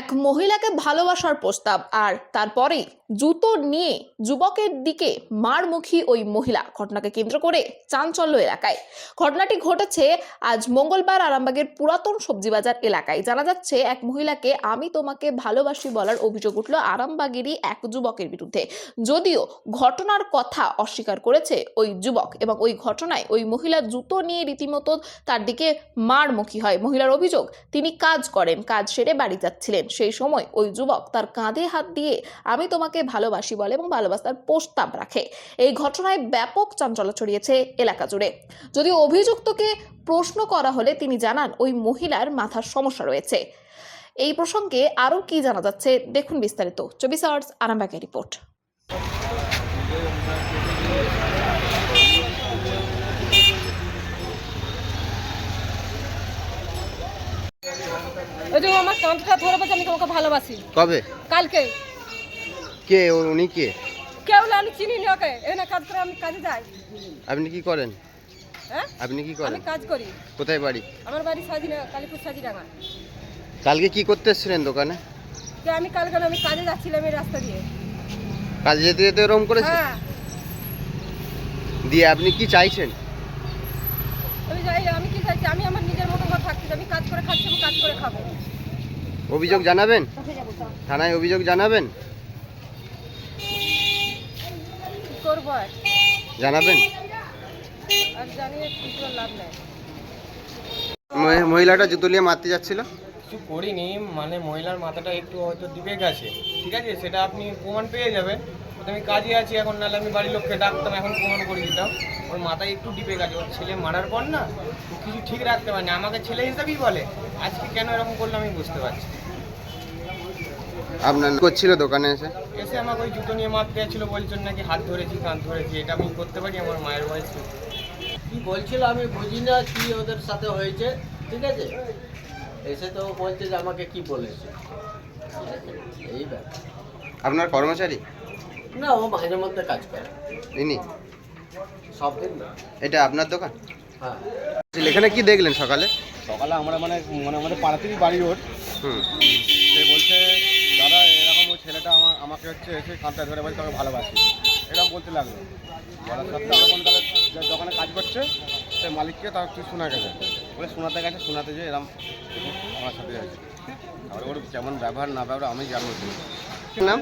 এক মহিলাকে ভালোবাসার প্রস্তাব আর তারপরে জুতো নিয়ে যুবকের দিকে মারমুখী ওই মহিলা। ঘটনাকে কেন্দ্র করে চাঞ্চল্য এলাকায়। ঘটনাটি ঘটেছে আজ মঙ্গলবার আরামবাগের পুরাতন সবজি বাজার এলাকায়। জানা যাচ্ছে, এক মহিলাকে আমি তোমাকে ভালোবাসি বলার অভিযোগ উঠল আরামবাগেরই এক যুবকের বিরুদ্ধে। যদিও ঘটনার কথা অস্বীকার করেছে ওই যুবক এবং ওই ঘটনায় ওই মহিলা জুতো নিয়ে রীতিমতো তার দিকে মারমুখী হয়। মহিলার অভিযোগ, তিনি কাজ করেন, কাজ সেরে বাড়ি যাচ্ছিলেন। সেই সময় ওই যুবক তার কাঁধে হাত দিয়ে, আমি তোমাকে ভালোবাসি বলে এবং ভালোবাসার প্রস্তাব রাখে। এই ঘটনায় ব্যাপক চাঞ্চল্য ছড়িয়েছে এলাকা জুড়ে। যদি অভিযুক্তকে প্রশ্ন করা হলে তিনি জানান, ওই মহিলার মাথার সমস্যা রয়েছে। এই প্রসঙ্গে আরও কি জানা যাচ্ছে দেখুন বিস্তারিত। চব্বিশ আওয়ার্স আরামবাগের রিপোর্ট। ওই যে ও আমার কাঁধটা ধরে বলছে আমি তোমাকে ভালোবাসি। কবে? কালকে। কে? ও- উনি কে? কেউ না আমি চিনি নি ওকে এখানে কাজ করে আমি কাজে যাই। আপনি কি করেন? হ্যাঁ? আপনি কি আমি করেন কাজ করি। কোথায় বাড়ি? আমার বাড়ি সাজিনা কালীপুর সাজিডাঙ্গা কালকে কি করতে এসেছিলেন দোকানে? যে আমি কালকে আমি কাজে যাচ্ছিলাম এই রাস্তা দিয়ে। কাজে যেতে যেতে এরকম করেছে? হ্যাঁ। দিয়ে আপনি কি চাইছেন? আমি যাই আমি কি চাইছি? আমি আমার নিজের মতো করে থাকছি আমি কাজ করে খাচ্ছি আমি কাজ করে খাব। অভিযোগ জানাবেন? থানায় অভিযোগ জানাবেন? কি করব আর? জানাবেন? আর জানিয়ে কিছু আর লাভ নেই। মহি- মহিলাটা জুতো নিয়ে মারতে যাচ্ছিল? কিছু করিনি মানে মহিলার মাথাটা একটু হয়তো দিবে গেছে। ঠিক আছে? সেটা আপনি প্রমাণ পেয়ে যাবেন। আমি কাজে আছি এখন নাহলে আমি বাড়ির লোককে ডাকতাম এখন প্রমাণ করে দিতাম। ওর মাথায় একটু ডিপে গেছে ওর ছেলে মারার পর না ও কিছু ঠিক রাখতে পারেনি আমাকে ছেলে হিসাবেই বলে। আজকে কেন এরকম করল আমি বুঝতে পারছি আপনার করছিল দোকানে এসে? এসে আমাকে ওই জুতো নিয়ে মারতে যাচ্ছিল বলছেন নাকি হাত ধরেছি কান ধরেছি এটা আমি করতে পারি আমার মায়ের বয়স কি বলছিল আমি বুঝি না কি ওদের সাথে হয়েছে ঠিক আছে? এসে তো ও বলছে যে আমাকে কি বলেছে। ঠিক আছে? এই ব্যাপার। আপনার কর্মচারী? না ও মাঝে মধ্যে কাজ করে। ইনি? সব দিন না। এটা আপনার দোকান? হ্যাঁ। এখানে কি দেখলেন সকালে? সকালে আমরা মানে মানে আমাদের পাড়াতেই বাড়ি ওর। হুম। সে বলছে দাদা এরকম ওই ছেলেটা আমার আমাকে হচ্ছে এসে কাঁধটা ধরে বলছে তোকে ভালোবাসি। এরকম বলতে লাগল। বলার সত্ত্বেও আমার তাহলে যে দোকানে কাজ করছে সে মালিককে তার কি শোনা গেছে। বলে শোনাতে গেছে শোনাতে যে এরকম আমার সাথে হয়েছে আর ওর কেমন ব্যবহার না ব্যবহার আমি জানব নাম?